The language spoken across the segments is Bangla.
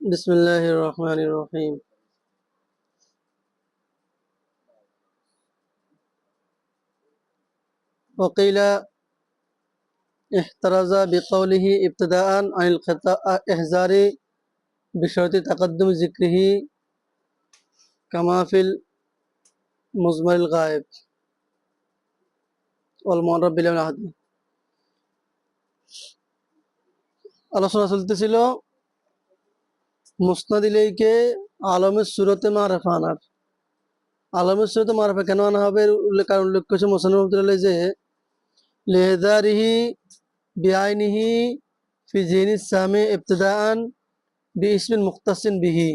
بسم الله الرحمن الرحيم وقيل احترز بقوله ابتداء عن الإحزار بشرط تقدم ذكره كما في المزمر الغائب والمعرب بالعهد আলোচনা চলতেছিল মুসনাদ ইলাইকে আলমের সুরতে মারেফা আনার। আলমের সুরতে মারেফা কেন আনা হবে? কারণ উল্লেখ করেছে মোসান রহমতুল্লাহ যে, লেহদারিহি বিআইনিহি ফি জিনি সামে ইবতদাআন বি ইসমিন মুখতাসিন বিহি।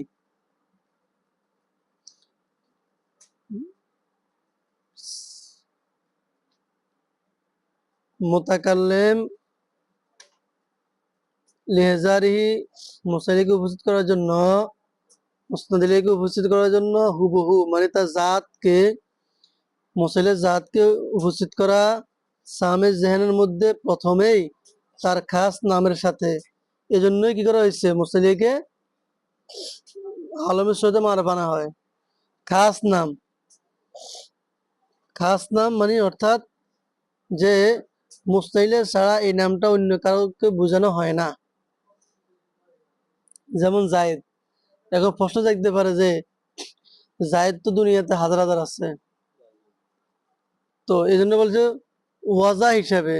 মোতাকাল্লেম লেহজারিহি মুসালিকে উপস্থিত করার জন্য মুসনাদিলেকে উপস্থিত করার জন্য হুবহু মানে তার জাতকে, মুসাইলের জাতকে উপস্থিত করা সামের জেহানের মধ্যে প্রথমেই তার খাস নামের সাথে। এজন্যই কি করা হয়েছে? মুসালিকে আলমের সাথে মারা বানা হয়। খাস নাম। খাস নাম মানে অর্থাৎ যে মুস্তাইলের ছাড়া এই নামটা অন্য কাউকে বোঝানো হয় না। যেমন জায়েদ। এখন প্রশ্ন থাকতে পারে যে, জায়েদ তো দুনিয়াতে হাজার হাজার আছে। তো এই জন্য বলছে, ওয়াজা হিসাবে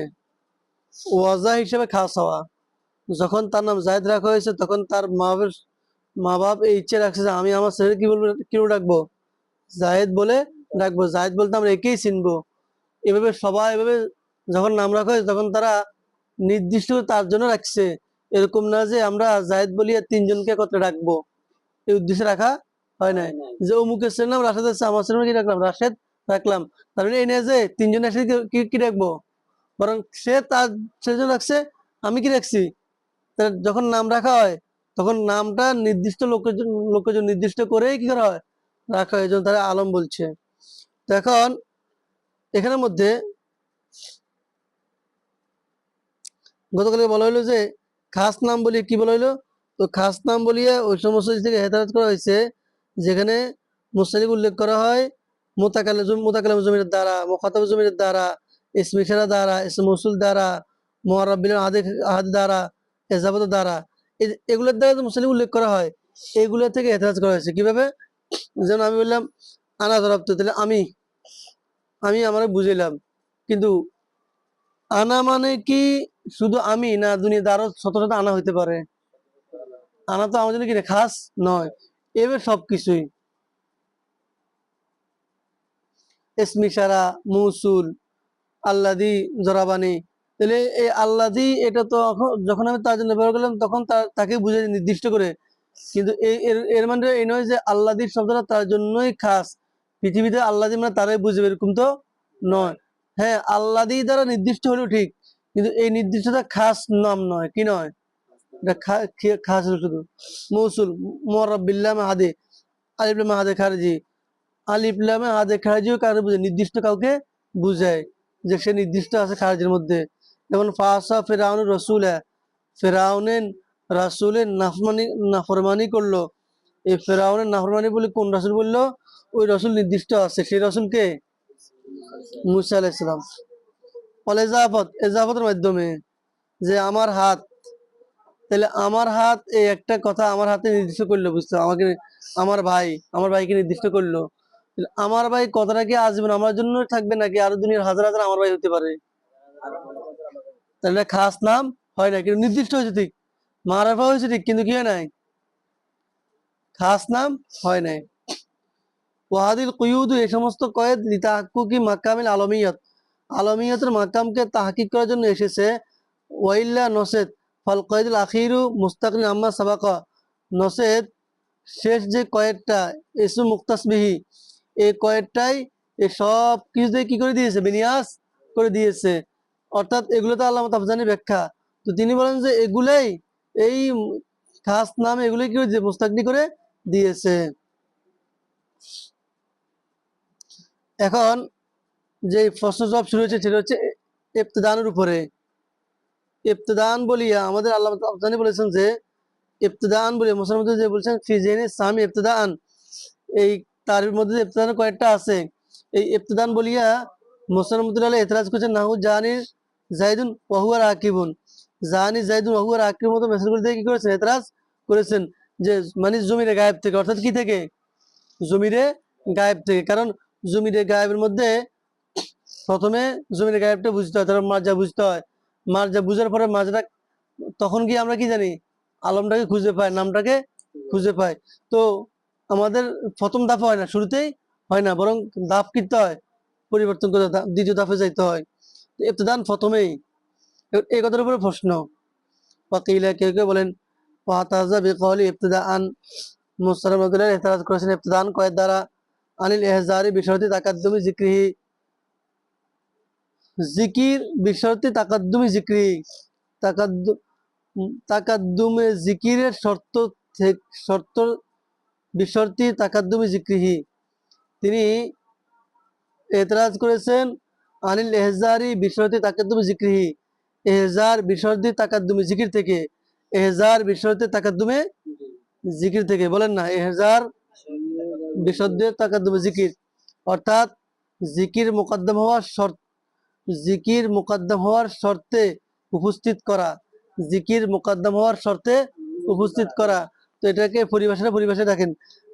ওয়াজা হিসাবে খাস হওয়া যখন তার নাম জায়েদ রাখা হয়েছে, তখন তার মা বাবার মা বাপ এই ইচ্ছে রাখছে যে, আমি আমার ছেলে কি বলব, কি ডাকবো? জায়েদ বলে ডাকবো। জায়েদ বলতে আমরা একেই চিনবো। এভাবে সবাই এভাবে যখন নাম রাখা হয়েছে, তখন তারা নির্দিষ্ট তার জন্য রাখছে। এরকম না যে আমরা জায়েদ বলিয়া তিনজনকে কত রাখব এই উদ্দেশ্যে রাখা হয় নাই। যে অমুকের ছেলের নাম রাশেদ আছে আমার ছেলের কি রাখলাম রাশেদ রাখলাম। তার মানে এই না যে তিনজন একসাথে কি- রাখব বরং সে তার সেজন রাখছে আমি কি রাখছি তার যখন নাম রাখা হয় তখন নামটা নির্দিষ্ট লোকের জন্য লোকের জন্য নির্দিষ্ট করেই কি করা হয়? রাখা হয় তারা আলম বলছে। তো এখন এখানের মধ্যে গতকালে বলা হলো যে খাস নাম বলি কি বলা হলো তো খাস নাম বলিয়ে ওই সমস্ত থেকে হেদায়ত করা হয়েছে যেখানে মুস্তালিক উল্লেখ করা হয়, মোতাকালে মোতাকালাম জমির দ্বারা মোখাতাব জমির দ্বারা ইসমিশারা দ্বারা, ইসম মসুল দ্বারা মোহারাবিল আহাদ আহাদ দ্বারা এজাবত দ্বারা। এগুলোর দ্বারা যে মুসলিম উল্লেখ করা হয়। এগুলো থেকে এহতাজ করা হয়েছে। কীভাবে? যেমন আমি বললাম আনা ধরাপ্ত তাহলে আমি আমি আমার বুঝিলাম কিন্তু আনা মানে কি? শুধু আমি না দুনিয়াতে আরও শত আনা হইতে পারে। আনা তো আমার জন্য কি খাস নয়। এবার সবকিছুই। এসমিশারা মৌসুল, আল্লাদি জরাবানি তাহলে এই আল্লাদি এটা তো যখন আমি তার জন্য ব্যবহার করলাম, তখন তাকে বুঝে নির্দিষ্ট করে। কিন্তু এর মানে এই নয় যে আল্লাদির শব্দটা তার জন্যই খাস। পৃথিবীতে আল্লাদি মানে তারাই বুঝবে, এরকম তো নয়। হ্যাঁ আল্লাদি দ্বারা নির্দিষ্ট হলেও ঠিক। কিন্তু এই নির্দিষ্টটা খাস নাম নয়। কি নয়? এটা খাস শুধু? মৌসুল মোরাবিল্লাম হাদে আলিফলাম হাদে খারজি। আলিফলামে হাদে খারজিও কারও বুঝে, নির্দিষ্ট কাউকে বুঝায় যে সে নির্দিষ্ট আছে খারজের মধ্যে। যেমন ফাসা ফেরাউন রসুল, ফেরাউনের রাসুলের নাফরমানি নাফরমানি করল। এই ফেরাউনের নাফরমানি বলে কোন রাসুল বলল? ওই রসুল নির্দিষ্ট আছে। সেই রসুলকে মুসা আলাইসালাম ফলে এজাফত এজাফতের মাধ্যমে যে আমার হাত, তাহলে আমার হাত এই একটা কথা আমার হাতে নির্দিষ্ট করল বুঝতে আমাকে, আমার ভাই, আমার ভাইকে নির্দিষ্ট করল। আমার ভাই কথাটা কি আজীবন আমার জন্য থাকবে নাকি আরও দুনিয়ার হাজার হাজার আমার ভাই হতে পারে? তাহলে খাস নাম হয় না, কিন্তু নির্দিষ্ট হয়েছে ঠিক। মারাফা হয়েছে ঠিক, কিন্তু কি হয় নাই? খাস নাম হয় নাই। ওয়াহাদিল কুয়ুদু এই সমস্ত কয়েদ লিতাহাক্কুকি মাকামিল আলমিয়ত। আলমিয়তের মাকামকে তাহকিক করার জন্য এসেছে। ওয়াইল্লা নসেদ, ফল কয়েদুল আখিরু মুস্তাকিল আম্মা সাবাকা। নসেদ, শেষ যে কয়েকটা এসু মুক্তাসবিহি এই কয়েকটাই এই সব কিছুতে কি করে দিয়েছে? বিনিয়াস করে দিয়েছে। অর্থাৎ এগুলো তো আল্লাহ তাফজানি ব্যাখ্যা। তো তিনি বলেন যে এগুলাই, এই খাস নাম এগুলোই কি করে মুস্তাকনি করে দিয়েছে। এখন যে প্রশ্ন জবাব শুরু হয়েছে সেটা হচ্ছে ইবতদানের উপরে। ইবতদান বলিয়া আমাদের আল্লাহ বলেছেন যে, ইবতদান বলিয়া মুসলমান যে বলছেন ফিজেনে সামি ইবতদান। এই তার মধ্যে যে ইবতদান কয়েকটা আছে। এই ইবতদান বলিয়া মুসলমান এতরাজ করছেন, নাহু জানির জাইদুন ওহুয়ার আকিবুন জানি জাইদুন ওহুয়ার আকিবুন মতো মেসেজ করে কি করেছেন? এতরাজ করেছেন যে মানে জমিরে গায়েব থেকে, অর্থাৎ কি থেকে? জমিরে গায়েব থেকে। কারণ জমিরে গায়েবের মধ্যে প্রথমে জমির গায়েবটা বুঝতে হয়, তারপর মার্জা বুঝতে হয়। মার্জা বুঝার পরে মার্জাটা, তখন কি আমরা কি জানি, আলমটাকে খুঁজে পাই, নামটাকে খুঁজে পাই। তো আমাদের প্রথম দাফে হয় না, শুরুতেই হয় না, বরং দাফ কিনতে হয়, পরিবর্তন করে দ্বিতীয় দাফে যাইতে হয়। ইবতদান প্রথমেই। এই কথার উপরে প্রশ্ন। ওয়াকিলা কেউ কেউ বলেন, ওয়াতাজা বিকলি ইবতদা আন রহমতুল্লাহ এহতারাজ করেছেন ইবতদান কয়ের দ্বারা আনিল এহজারি বিষয়টি তাকাদ্দুমি জিক্রিহি। জিকির বিশর্তে তাকাদ্দুমি জিক্রি। তাকাদ্দুমে জিকিরের শর্ত শর্ত বিশর্তি তাকাদ্দুমি জিক্রিহি। তিনি এতরাজ করেছেন, আনিল এহজারি বিশর্তি তাকাদ্দুমি জিক্রিহি। এহজার বিশর্তি তাকাদ্দুমি জিকির থেকে। এহজার বিশর্তি তাকাদ্দুমে জিকির থেকে। বলেন না, এহজার বিশর্তে তাকাদ্দুমে জিকির। অর্থাৎ জিকির মোকদ্দম হওয়ার শর্ত জিকির মুকদ্দম হওয়ার শর্তে উপস্থিত করা। জিকির মুকদ্দম হওয়ার শর্তে উপস্থিত করা। তো এটাকে পরিভাষাটা পরিভাষায় দেখেন।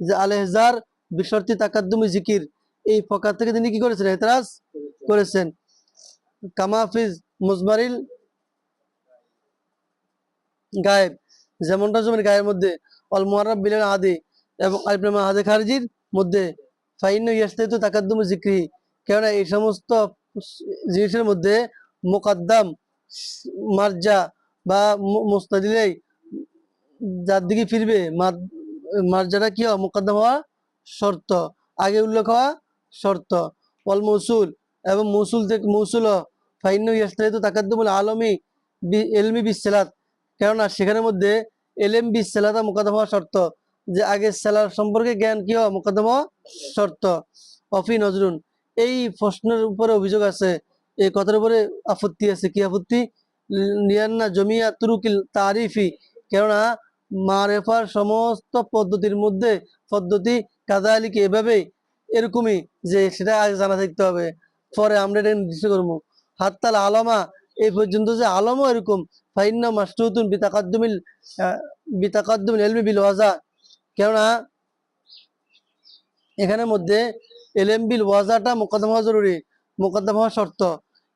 যে আলহেজার বিশর্তি তাকাদ্দুমি জিকির, এই ফকার থেকে তিনি কি করেছেন? এতরাজ করেছেন। কামাফিজ মুজমারিল গায়েব, যেমনটা জমির গায়ের মধ্যে অল মোহারব বিলের আদি এবং আলিপ্রেমা আদে খারজির মধ্যে। ফাইন ইয়াস্তাইতু তাকাদ্দুম জিক্রি কেননা এই সমস্ত জিনিসের মধ্যে মোকাদ্দাম, মার্জা বা মু- মুস্তাদিলেই যার দিকে ফিরবে, মার- মার্জাটা কি হয় মোকাদ্দাম হওয়া শর্ত। আগে উল্লেখ হওয়া শর্ত। অল মৌসুল, এবং মৌসুল থেকে মৌসুল ফাইন ইয়াস্তাইতু তাকাদ্দুমুল আলমী এলমি বিসেলাত কেননা সেখানের মধ্যে এলএম বিসেলাতা মোকাদ্দম হওয়া শর্ত। যে আগে সেলার সম্পর্কে জ্ঞান কি হওয়া? মোকাদ্দম হওয়া শর্ত। অফি নজরুন। এই প্রশ্নের উপরে অভিযোগ আছে, এই কথার উপরে আপত্তি আছে। কি আপত্তি? লিয়ান্না জমিয়া তুরুকিল তারিফি। কেননা, মারেফার সমস্ত পদ্ধতির মধ্যে পদ্ধতি কাদালিকে এভাবে এরকমই যে সেটা আগে জানা থাকতে হবে, পরে আমরা এটা নির্দিষ্ট করব। হাততাল আলমা, এই পর্যন্ত যে আলমও এরকম, ফাইন্না মাস্টুতুন বিতাকাদ্দুমিল বিতাকাদ্দুমিল এলমি বিল ওয়াজা। কেননা এখানের মধ্যে এলএম বিল ওয়াজাটা মোকদ্দম হওয়া জরুরি। মোকদ্দম হওয়া শর্ত।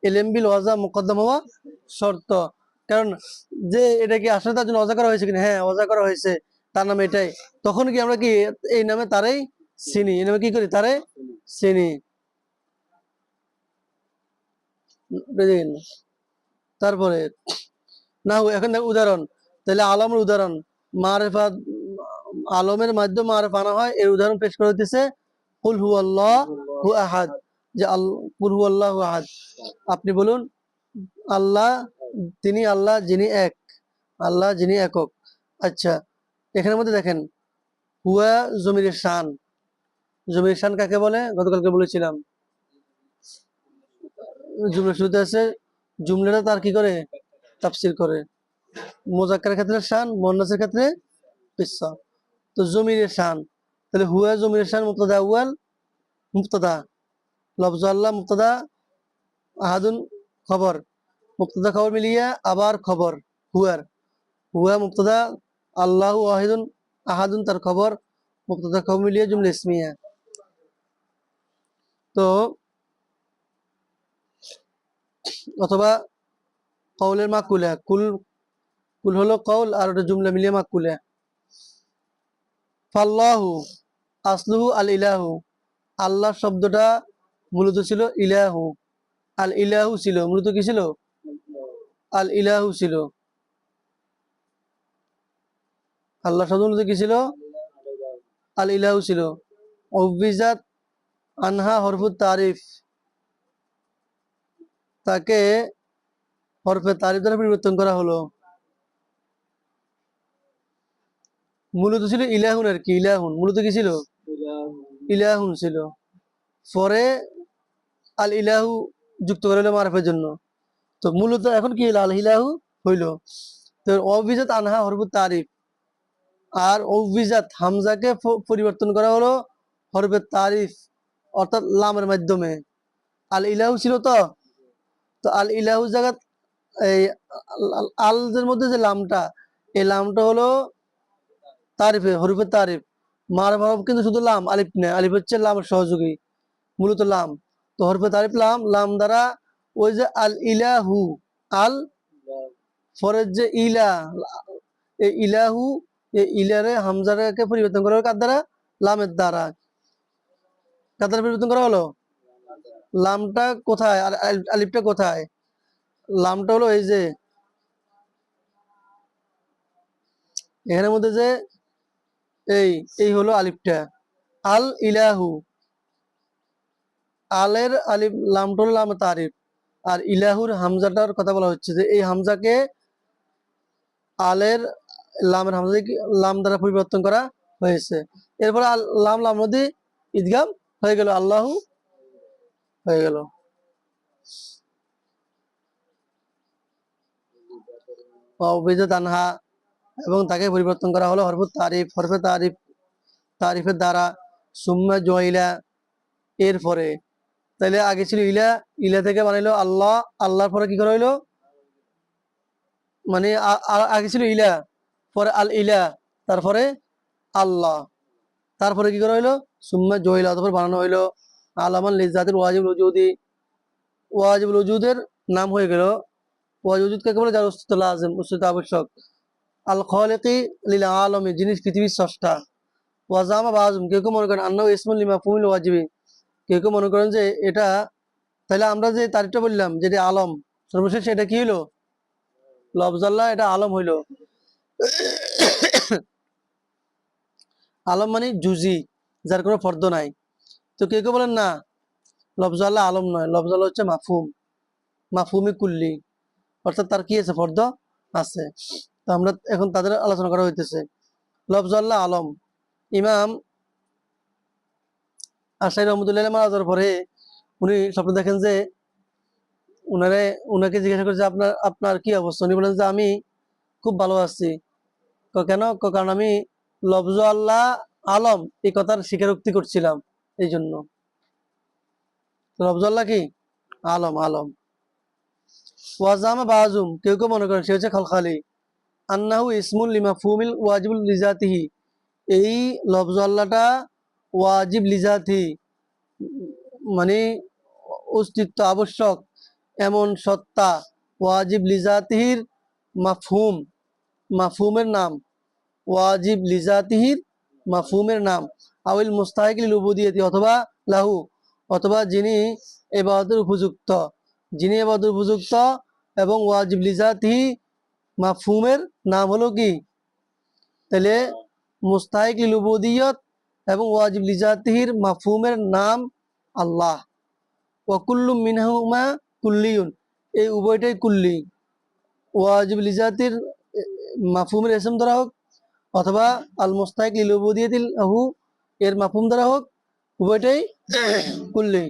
এলএম বিল ওয়াজা মোকদ্দম হওয়া শর্ত। কারণ যে এটা কি আসলে তার জন্য অজা করা হয়েছে কিনা? হ্যাঁ অজা করা হয়েছে। তার নামে এটাই। তখন কি আমরা কি এই নামে তারাই চিনি? এই নামে কি করি? তারে চিনি। তারপরে না এখন উদাহরণ। তাহলে আলমের উদাহরণ। মারেফা আলমের মাধ্যমে আর আনা হয়, এর উদাহরণ পেশ করে দিতেছে কুল হু আল্লাহ হু আহাদ যে আল, কুল হু আল্লাহ আহাদ আপনি বলুন, আল্লাহ, তিনি আল্লাহ, যিনি এক আল্লাহ, যিনি একক আচ্ছা এখানের মধ্যে দেখেন, হুয়া জমির শান জমির শান কাকে বলে? গতকালকে বলেছিলাম। জুমলা শুরুতে আছে, জুমলাটা তার কি করে? তাফসির করে। মোজাক্কার ক্ষেত্রে শান মোহান্নাসের ক্ষেত্রে কিসা। তো জমিরের শান। তাহলে হুয়া জমিরের শান মুক্তদা আউয়াল মুক্তদা লফজ আল্লাহ মুক্তদা আহাদুন খবর। মুক্তদা খবর মিলিয়ে আবার খবর হুয়ার। হুয়া মুক্তদা আল্লাহ ওয়াহিদুন আহাদুন তার খবর মুক্তদা খবর মিলিয়ে জুমলা ইসমিয়া। তো অথবা কৌলের মাকুলা, কুল কুল হলো কৌল আর ওটা জুমলা মিলিয়ে মাকুলা। ফাল্লাহু আসলুহু আল ইলাহু আল্লাহ শব্দটা মূলত ছিল ইলাহু। আল ইলাহু ছিল, মূলত কি ছিল? আল ইলাহু ছিল। আল্লাহ শব্দ মূলত কি ছিল? আল ইলাহু ছিল। অভিজাত আনহা হরফুত তারিফ। তাকে হরফে তারিফ দ্বারা পরিবর্তন করা হলো। মূলত ছিল ইলাহুন আর কি, ইলাহুন। মূলত কি ছিল? ইলাহুন ছিল। পরে আল ইলাহু যুক্ত করে হলো মারফের জন্য। তো মূলত এখন কি হলো? আল ইলাহু হইল। তো অভিজাত আনহা হরফুত তারিফ। আর অভিজাত হামজাকে পরিবর্তন করা হলো হরফে তারিফ, অর্থাৎ লামের মাধ্যমে। আল ইলাহু ছিল তো? তো আল ইলাহু জায়গা এই আল- আল- আলদের মধ্যে যে লামটা, এই লামটা হলো তারিফে, হরফে তারিফ। মার হরফ কিন্তু শুধু লাম, আলিফ নেই আলিফ হচ্ছে লামের সহযোগী, মূলত লাম। তো হরফে তারিফ লাম লাম দ্বারা ওই যে আল ইলাহু, আল পরের যে ইলা এই ইলাহু এই ইলারে হামজাকে পরিবর্তন করা হলো কার দ্বারা? লামের দ্বারা। কার দ্বারা পরিবর্তন করা হলো? লামটা কোথায়? আর আলিফ- আলিফটা কোথায়? লামটা হলো এই যে, এখানের মধ্যে যে এই এই হলো আলিফটা। আল ইলাহু। আলের আলিফ লামটা হলো লাম তারিফ। আর ইলাহুর হামজাটার কথা বলা হচ্ছে যে, এই হামজাকে আলের লামের হামজা লাম দ্বারা পরিবর্তন করা হয়েছে। এরপরে আল- লাম লাম নদী ঈদগাম হয়ে গেল, আল্লাহু হয়ে গেল। অভিজাত আনহা এবং তাকে পরিবর্তন করা হলো হরফ তারিফ, হরফে তারিফ, তারিফের দ্বারা, সুম্মা জয়লা এরপরে। তাইলে আগে ছিল ইলা ইলা থেকে বানাইলো আল্লাহ, আল্লাহর পরে কি করা হইল? মানে আগে ছিল ইলা, পরে আল ইলা, তারপরে আল্লাহ। তারপরে কি করা হইল? সুম্মা জয়লা তারপর বানানো হইল। আলামান লিজাতের ওয়াজিব উজুদি। ওয়াজিব উজুদের নাম হয়ে গেল। ওয়াজিব উজুদ কাকে বলে? যার অস্তিত্ব লাজেম, অস্তিত্ব আবশ্যক। আল খলিকি লিল আলমী জিনিস পৃথিবীর স্রষ্টা। ওয়াজামা বাজুম, কেউ কেউ মনে করেন আন্না ইসমুল লিমা ফুমিল ওয়াজিবি। কেউ কেউ মনে করেন যে এটা, তাহলে আমরা যে তারিখটা বললাম যেটা আলম, সর্বশেষ এটা কি হইল? লফজাল্লাহ, এটা আলম হইল। আলম মানে জুজি যার কোনো ফর্দ নাই। তো কেউ কেউ বলেন না, লফজাল্লাহ আলম নয়, লফজাল্লাহ হচ্ছে মাফুম মাফুমি কুল্লি। অর্থাৎ তার কি আছে? ফর্দ আছে। আমরা এখন তাদের আলোচনা করা হইতেছে। লফজাল্লাহ আলম, ইমাম আশাই রহমতুল্লাহ মারা যাওয়ার পরে উনি স্বপ্ন দেখেন যে উনারে, উনাকে জিজ্ঞাসা করছে আপনার আপনার কি অবস্থা? উনি বলেন যে আমি খুব ভালো আছি। কেন? কারণ আমি লফজ আল্লাহ আলম এই কথার স্বীকারোক্তি করছিলাম এই জন্য। লফজ আল্লাহ কি? আলম আলম। ওয়াজামা বাজুম, কেউ কেউ মনে করেন সে হচ্ছে খলখালি। আন্নাহু ইসমুল লিমা ফুমিল ওয়াজিবুল লিজাতিহি। এই লফজ আল্লাহটা ওয়াজিব লিজাতি মানে অস্তিত্ব আবশ্যক, এমন সত্তা, ওয়াজিব লিজাতিহির মাফহুম, মাফহুমের নাম। ওয়াজিব লিজাতিহির মাফহুমের নাম। আউল মুস্তাহিক লুবুদিয়তি অথবা লাহু, অথবা যিনি এবাদতের উপযুক্ত, যিনি এবাদতের উপযুক্ত এবং ওয়াজিব লিজাতিহি মাফহুমের নাম হলো কি? তাহলে মুস্তাহিক লুবুদিয়ত এবং ওয়াজিব লিজাতিহির মাফুমের নাম আল্লাহ। ওয়াকুল্লু মিনহুমা কুল্লিউন এই উভয়টাই কুল্লি। ওয়াজিব লিজাতির মাফুমের এসম দ্বারা হোক অথবা আল মুস্তাহিক লিলুবুদিয়াতিল আহু এর মাফুম দ্বারা হোক, উভয়টাই কুল্লি।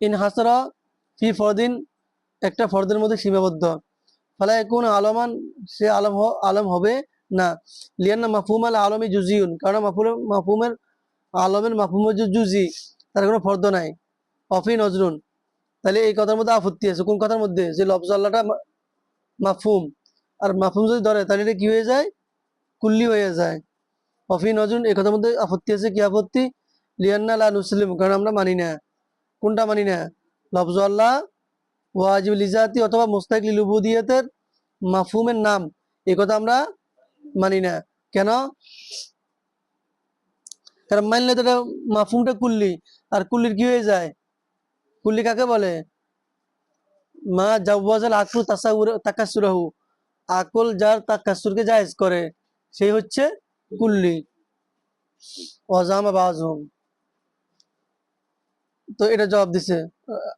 ইন হাসরা ফি ফরদিন একটা ফরদের মধ্যে সীমাবদ্ধ। ফালা কোন আলমান, সে আলম আলম হবে না। লিয়ান্না মাফুম আল আলমী জুজিউন কারণ মাফুল মাফুমের আলমের মাফুম জুজি তার কোনো ফর্দ নাই। অফি নজরুন, তাহলে এই কথার মধ্যে আপত্তি আছে, কোন কথার মধ্যে? যে লফজ আল্লাহটা মা- মাফহুম, আর মাফুম যদি ধরে, তাহলে এটা কি হয়ে যায়? কুল্লি হয়ে যায়। অফি নজরুন, এই কথার মধ্যে আপত্তি আছে, কি আপত্তি? লিয়ান্না লা নুসলিম, কারণ আমরা মানি না। কোনটা মানি না? লফজ আল্লাহ ওয়াজিব লিজাতি অথবা মুস্তাক লিলুবুদিয়াতের মাফহুমের নাম। এই কথা আমরা মানি না। কেন? কারণ মানলে তো এটা মাফহুমটা কুল্লি। আর কুল্লির কি হয়ে যায়? কুল্লি কাকে বলে? মা জাওয়াজাল আকলু তাসাউর তাকাসুরাহু আকল যার তাকাসুরকে জায়েজ করে সেই হচ্ছে কুল্লি। ওয়াজামা বাজহুম তো এটা জবাব দিছে।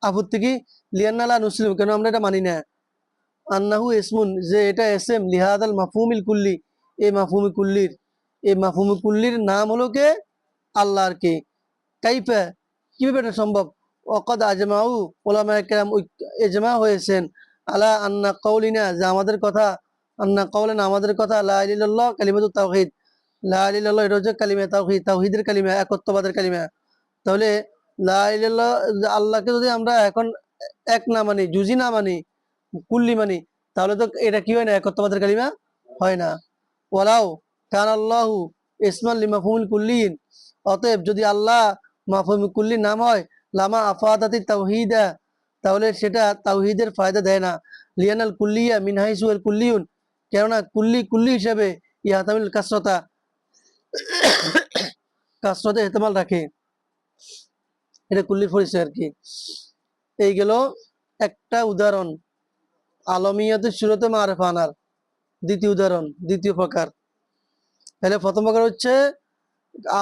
আপত্তি কি? লিয়ান্নালা নুসলিম, কেন আমরা এটা মানি না? আন্নাহু ইসমুন, যে এটা এসএম, লিহাদাল মাফহুমিল কুল্লি। এই মাফহুমি কুল্লির, এই মাফহুমি কুল্লির নাম হলো কে? আল্লাহর কে। কাইফা, কীভাবে এটা সম্ভব? ওকদ আজমাউ ওলামা কেরাম এজমা হয়েছেন। আলা আন্না কৌলিনা যে আমাদের কথা, আন্না কওলেন আমাদের কথা, লা ইলাহা ইল্লাল্লাহ, কালিমাতুত তাওহীদ। লা ইলাহা ইল্লাল্লাহ, এটা হচ্ছে কালিমা তাওহীদ, তাওহীদের কালিমা, একত্ববাদের কালিমা। তাহলে আল্লাহকে যদি আমরা এখন এক না মানি জুজি না মানি, কুল্লি মানি, তাহলে তো এটা কি হয় না, একত্ববাদের কালিমা হয় না। ওয়ালাও কান আল্লাহু ইসমান লিমাফহুমুল কুল্লিন, অতএব যদি আল্লাহ মাফহুমুল কুল্লি নাম হয়, লামা আফাদাতি তাওহীদা, তাহলে সেটা তাওহীদের ফায়দা দেয় না। লিয়ানাল কুল্লিয়া মিন হাইসু আল কুল্লিউন, কেননা কুল্লি কুল্লি হিসাবে ইয়াতামিল কাসরতা, কাসরতে এহতেমাল রাখে। এটা কুল্লির পরিচয় আর কি। এই গেল একটা উদাহরণ। আলমিয়াতের শুরুতে মারেফ আনার দ্বিতীয় উদাহরণ, দ্বিতীয় প্রকার। তাহলে প্রথম প্রকার হচ্ছে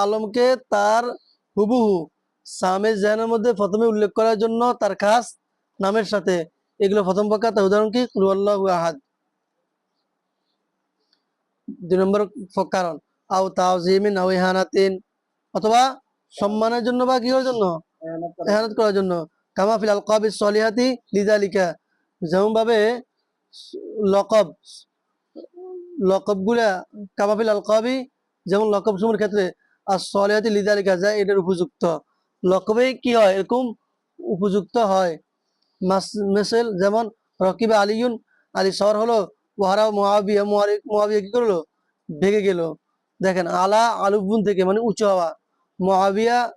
আলমকে তার হুবহু সামের জাহানের মধ্যে প্রথমে উল্লেখ করার জন্য তার খাস নামের সাথে। এগুলো প্রথম প্রকার, তার উদাহরণ কি? কুলুয়াল্লাহু আহাদ। দুই নম্বর কারণ আও আও ইহানাতিন। অথবা সম্মানের জন্য বা কিহর জন্য? এহানত করার জন্য। কামা ফিল আলকাবিস সলিহাতি লিদালিকা যেমন ভাবে লকব লকবগুলা কামাফিল আলকাবি যেমন লকব সমুর ক্ষেত্রে আর সলিহাতি লিদালিকা যা এটার উপযুক্ত। লকবে কি হয়? এরকম উপযুক্ত হয়। মাস- মেসেল যেমন রকিবে আলিউন, আলী শহর হলো, ওহারা মহাবিয়া মহাবিয়া কি করল? ভেঙে গেল। দেখেন, আলা আলুবুন থেকে মানে উঁচু হওয়া। মহাবিয়া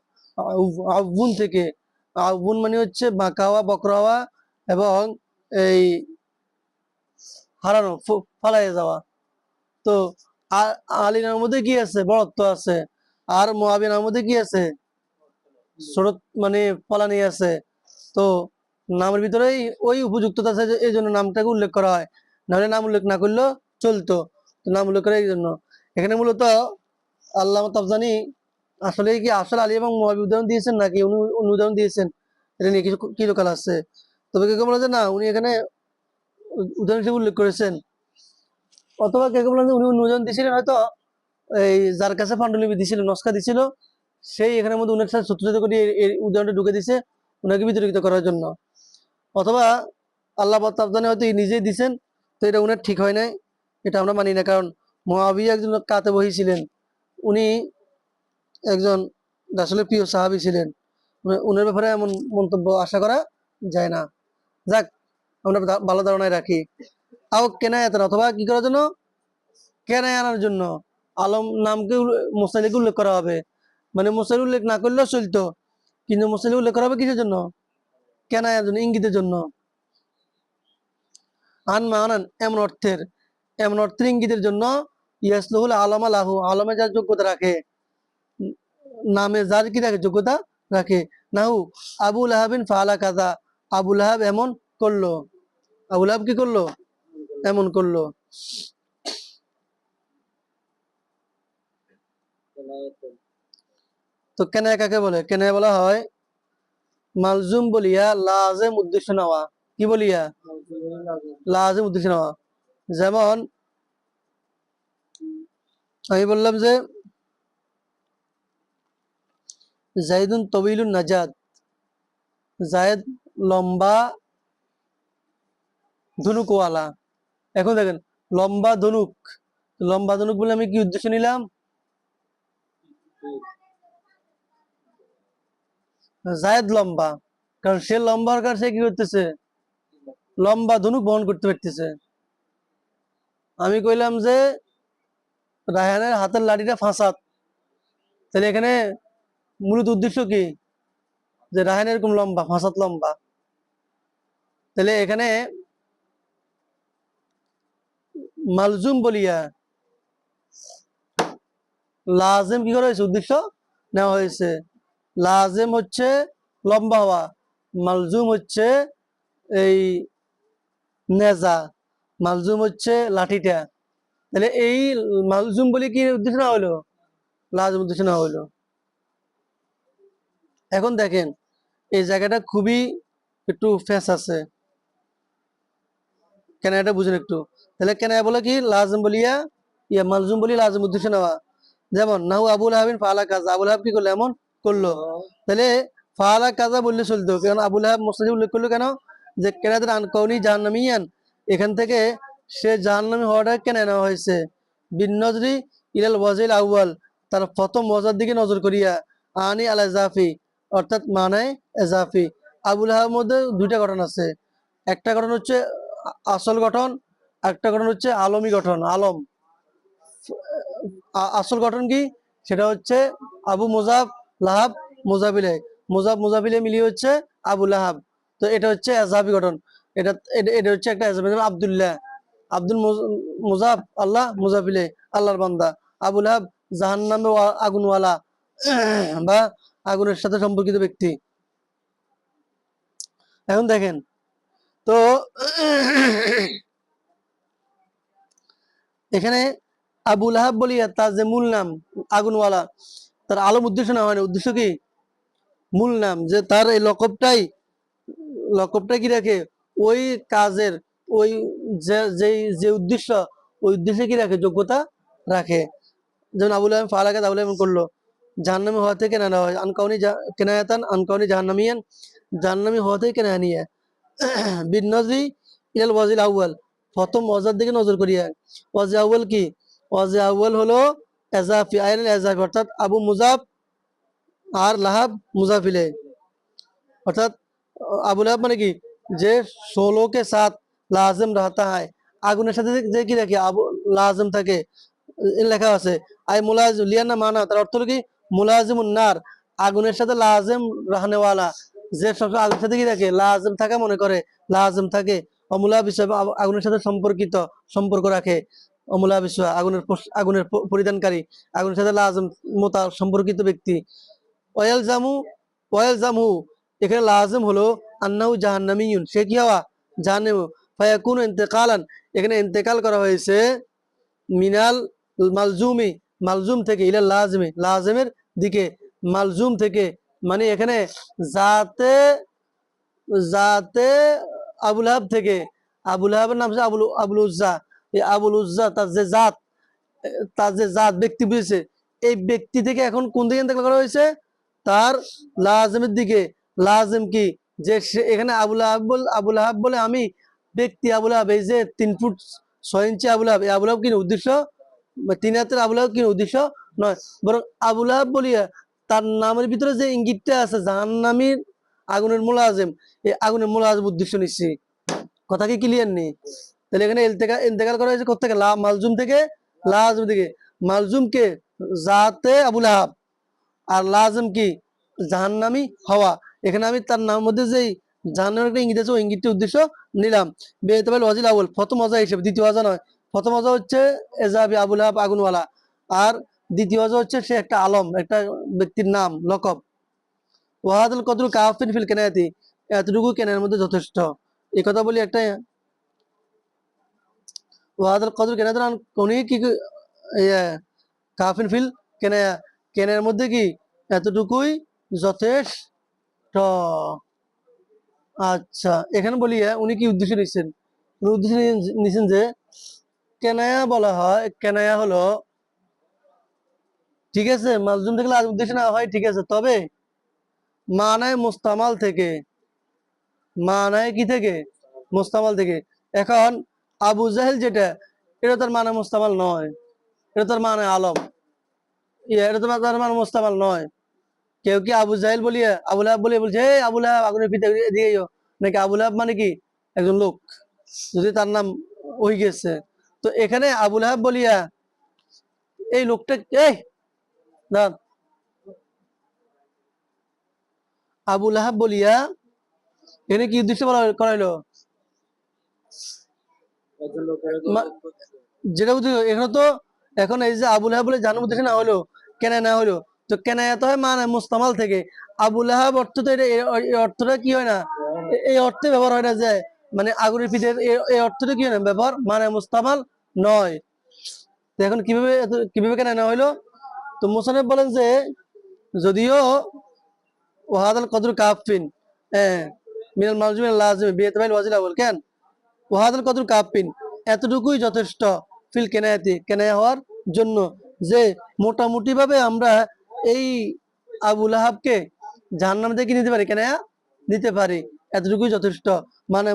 আউবুন থেকে। আউবুন মানে হচ্ছে বাঁকা হওয়া বক্র হওয়া এবং এই হারানো ফালাইয়ে যাওয়া। তো আ- আলীনার মধ্যে কি আছে? বড়ত্ব আছে। আর মহাবিয়ার মধ্যে কি আছে? ছোট মানে ফলানি আছে। তো নামের ভিতরেই ওই উপযুক্ততা আছে এই জন্য নামটাকে উল্লেখ করা হয়। নাহলে নাম উল্লেখ না করলেও চলতো। নাম উল্লেখ করে এই জন্য। এখানে মূলত আল্লাহ তাফজানি আসলে কি আসল আলী এবং মহাবি উদাহরণ দিয়েছেন নাকি? উনি উনি উদাহরণ দিয়েছেন। এটা নিয়ে কিছু কি লোকাল আছে? তবে কেউ বলে যে না, উনি এখানে উদাহরণ হিসেবে উল্লেখ করেছেন। অথবা কেউ কেউ বলে যে উনি অন্য উদাহরণ দিয়েছিলেন, হয়তো এই যার কাছে পাণ্ডুলিপি দিছিল নস্কা দিছিল সেই এখানের মধ্যে উনার সাথে সত্যজিত করে এই- উদাহরণটা ঢুকে দিছে ওনাকে বিতর্কিত করার জন্য। অথবা আল্লাহ তাবদানে হয়তো নিজেই দিছেন তো এটা উনার ঠিক হয় নাই, এটা আমরা মানি না। কারণ মহাবি একজন কাতে বহিছিলেন উনি একজন আসলে প্রিয় সাহাবি ছিলেন। উনার ব্যাপারে এমন মন্তব্য আশা করা যায় না। যাক, আমরা ভালো ধারণায় রাখি। আও কেনায়াত অথবা কি করার জন্য? কেনায় আনার জন্য। আলম নামকে মোসালিকে উল্লেখ করা হবে। মানে মোসালি উল্লেখ না করলেও চলতো। কিন্তু মোসালি উল্লেখ করা হবে কিসের জন্য? কেনায়ার জন্য, ইঙ্গিতের জন্য। আন মানান, এমন অর্থের এমন অর্থের ইঙ্গিতের জন্য ইয়াসলুহুল আলম আলাহু, আলমে যার যোগ্যতা রাখে। নামে যার কি রাখে যোগ্যতা রাখে। নাহু আবুল আহাবিন ফালা কাজা আবুল আহাব এমন করল। আবুল আহাব কি করল? এমন করল। তো কেন কাকে বলে? কেন বলা হয়? মালজুম বলিয়া লাজেম উদ্দেশ্য নেওয়া। কি বলিয়া? লাজেম উদ্দেশ্য নেওয়া। যেমন আমি বললাম যে জাইদুন তবিলুন নাজাদ। জায়দ লম্বা ধনুকওয়ালা। এখন দেখেন, লম্বা ধনুক। লম্বা ধনুক বলে আমি কি উদ্দেশ্য নিলাম? জায়দ লম্বা। কারণ সে লম্বা হওয়ার কারণে সে কি করতেছে? লম্বা ধনুক বহন করতে পারতেছে। আমি কইলাম যে রায়হানের হাতের লাঠিটা ফাঁসাত। তাহলে এখানে মূলত উদ্দেশ্য কি? যে রায়হান এরকম লম্বা ফাঁসাত লম্বা। তাহলে এখানে মালজুম বলিয়া লাজেম কি করা হয়েছে? উদ্দেশ্য নেওয়া হয়েছে। লাজেম হচ্ছে লম্বা হওয়া, মালজুম হচ্ছে এই নেজা, মালজুম হচ্ছে লাঠিটা। তাহলে এই মালজুম বলে কি উদ্দেশ্য না হলো? লাজম উদ্দেশ্য না হলো। এখন দেখেন, এই জায়গাটা খুবই একটু ফেস আছে। কেন এটা বুঝেন একটু? তাহলে কেন বলে কি? লাজম বলিয়া, ইয়া মালজুম বলি লাজম উদ্দেশ্য নেওয়া। যেমন, নাহু আবুল হাবিন ফালা কাজা। আবুল হাব কি করল? এমন করল। তাহলে ফালা কাজা বললে চলতো। কারণ আবুল হাব মোস্তাজি উল্লেখ করল কেন? যে কেনাদের আনকৌনি জাহান্নামিয়ান এখান থেকে সে জাহান্নামী হওয়াটা কেন নেওয়া হয়েছে? বিন নজরি ইলাল ওয়াজিল আউয়াল। তার প্রথম মজার দিকে নজর করিয়া, আনি আল এজাফি অর্থাৎ মানে এজাফি। আবুল আহাবের মধ্যে দুইটা গঠন আছে। একটা গঠন হচ্ছে আসল গঠন একটা গঠন হচ্ছে আলমী গঠন, আলম। আসল গঠন কি? সেটা হচ্ছে আবু মুজাব লাহাব মুজাবিলে। মুজাব মুজাবিলে মিলিয়ে হচ্ছে আবু লাহাব তো এটা হচ্ছে এজাবি গঠন। এটা, এটা- হচ্ছে একটা এজাবি আবদুল্লাহ, আব্দুল মুজ- মুজাব আল্লাহ মুজাবিলে আল্লাহর বান্দা। আবু লাহাব জাহান্নামে ওয়া- আগুনওয়ালা বা আগুনের সাথে সম্পর্কিত ব্যক্তি। এখন দেখেন, তো এখানে আবু লাহাব বলিয়া তার যে মূল নাম, আগুনওয়ালা, তার আলম উদ্দেশ্য না হয় না উদ্দেশ্য কি? মূল নাম, যে তার এই লকবটাই লকবটা কি রাখে? ওই কাজের, ওই যে যে উদ্দেশ্য, ওই উদ্দেশ্যে কি রাখে? যোগ্যতা রাখে। যেমন আবুল আহম ফালাকাত আবুল আহম করল। জাহান্নামি হওয়া থেকে কেনা হয়। আনকাউনি কেনায়াতান, আনকাউনি জাহান্নামিয়ান, জাহান্নামি হওয়া থেকে কেনা নিয়ে। বিন নজরি ইলাল ওয়াজিল আউয়াল। প্রথম ওয়াজার দিকে নজর করিয়া ওয়াজি আউয়াল কি? ওয়াজি আউয়াল হলো এজাফি আইন এজাফি, অর্থাৎ আবু মুজাব আর লাহাব মুজাফিলে। অর্থাৎ, আবু লাহাব মানে কি? যে ষোলো কে সাথ লাজম রাহতা হয়। আগুনের সাথে যে- কি রাখে? আবু লাজম থাকে। লেখা আছে, আই মুলাজিম লিয়ানা মানা। তার অর্থ হলো কি? মুলাজিমুন নার, আগুনের সাথে লাজেম রাহনেওয়ালা, যে সবসময় আগুনের সাথে কি রাখে লাজেম থাকা মনে করে, লাজেম থাকে। অমুলা বিষয় আগুনের সাথে সম্পর্কিত সম্পর্ক রাখে। অমুলা বিষয়, আগুনের আগুনের পরিধানকারী, আগুনের সাথে লাজম মোতা সম্পর্কিত ব্যক্তি। ওয়াল জামু ওয়াল জামু, এখানে লাজম হলো আন্নাহু জাহান্নামিয়ুন, সে কি হওয়া? জাহান্নামু। ফায়াকুন ইন্তেকালান, এখানে ইন্তেকাল করা হয়েছে মিনাল মালজুমি মালজুম থেকে ইলা লাজমে, লাজমের দিকে, মালজুম থেকে মানে এখানে জাতে জাতে আবুল হাব থেকে, আবুল হাবের নাম হচ্ছে আবুল আবুল উজ্জা। এই আবুল উজ্জা, তার যে জাত, তার যে জাত ব্যক্তি বুঝেছে, এই ব্যক্তি থেকে এখন কোন দিকে ইন্তেকাল করা হয়েছে? তার লাজমের দিকে। লাজম কি? যে এখানে আবুল আহাব বল, আবুল আহাব বলে আমি ব্যক্তি আবুল আহাব, এই যে তিন ফুট ছয় ইঞ্চি আবুল আহাব, এই আবুল আহাব কিনে উদ্দেশ্য? তিন হাতের আবুল কি উদ্দেশ্য নয়, বরং আবুল বলিয়া তার নামের ভিতরে যে ইঙ্গিতটা আছে, জাহান্নামীর আগুনের মোলাজেম, এই আগুনের আজম উদ্দেশ্য নিচ্ছি। কথা কি ক্লিয়ার নেই তাহলে এখানে ইন্তেকাল করা হয়েছে কোথেকে লা, মালজুম থেকে? লাজম থেকে মালজুম কে? জাতে আবুল আহাব আর লাজম কি? জাহান্নামি হওয়া। এখানে আমি তার নামের মধ্যে যেই জাহান্নামের একটা ইঙ্গিত আছে, ওই ইঙ্গিতটি উদ্দেশ্য নিলাম। বেতবাল ওয়াজিল আউল প্রথম অজা হিসেবে, দ্বিতীয় অজা নয়। প্রথম অজা হচ্ছে এজাবি আবুল আহাব আগুনওয়ালা। আর দ্বিতীয় অজা হচ্ছে সে একটা আলম একটা ব্যক্তির নাম লকব। ওয়াহাদুল কদরু কাফিন ফিল কেনায়াতি এতটুকু কেনার মধ্যে যথেষ্ট। এই কথা বলি একটা ওয়াহাদুল কদরু কেনায়াত কোনি কি কি- ইয়ে, ফিল কেনায়া কেনের মধ্যে কি এতটুকুই যথেষ্ট? আচ্ছা এখানে বলি উনি কি উদ্দেশ্য নিচ্ছেন উদ্দেশ্য নিচ্ছেন যে কেনায়া বলা হয়, কেনায়া হলো, ঠিক আছে, মাজলুম থেকে লাজ উদ্দেশ্য না হয়, ঠিক আছে, তবে মানায় মুস্তামাল থেকে, মানায় কি থেকে? মুস্তামাল থেকে। এখন আবু জাহেল যেটা, এটা তার মানে মুস্তামাল নয়, এটা তার মানে আলম। ইয়ে এটা তোমার তার মানে মুস্তামাল নয়। কেউ কি আবু জাহেল বলিয়ে আবুল আহাব বলিয়ে বলছে হে আবুল আহাব আগুনের পিতে দিয়ে নাকি আবুল আহাব মানে কি? একজন লোক। যদি তার নাম ওই গেছে। তো এখানে আবুল আহাব বলিয়া, এই লোকটা এই, দাঁড়ান। আবুল আহাব বলিয়া এখানে কি উদ্দেশ্য বলা করাইলো? যেটা উদ্দেশ্য এখানে তো এখন এই যে আবুল আহাব বলে জানার উদ্দেশ্য না হলো কেন না হলো। তো কেন এত হয় মানে মুস্তামাল থেকে। আবুল আহাব অর্থ তো এটা অর্থটা কি হয় না? এই অর্থে ব্যবহার হয় না যে মানে আগুনের পিঠের এই- অর্থটা কি ব্যবহার মানে মুস্তামাল নয়। এখন কীভাবে কীভাবে কেন না হইল? তো মোসানেব বলেন যে, যদিও ওয়াহাদাল কদর কাফিন হ্যাঁ মিনাল লাজিম ওয়াজিল আউল কেন? এতটুকুই যথেষ্ট ফিল কেনায়াতি, কেনায়া হওয়ার জন্য যে মোটামুটি ভাবে আমরা এই আবুল আহাবকে জাহান্নাম থেকে নিতে পারি, কেনায়া? দিতে পারি। এতটুকুই যথেষ্ট। মানে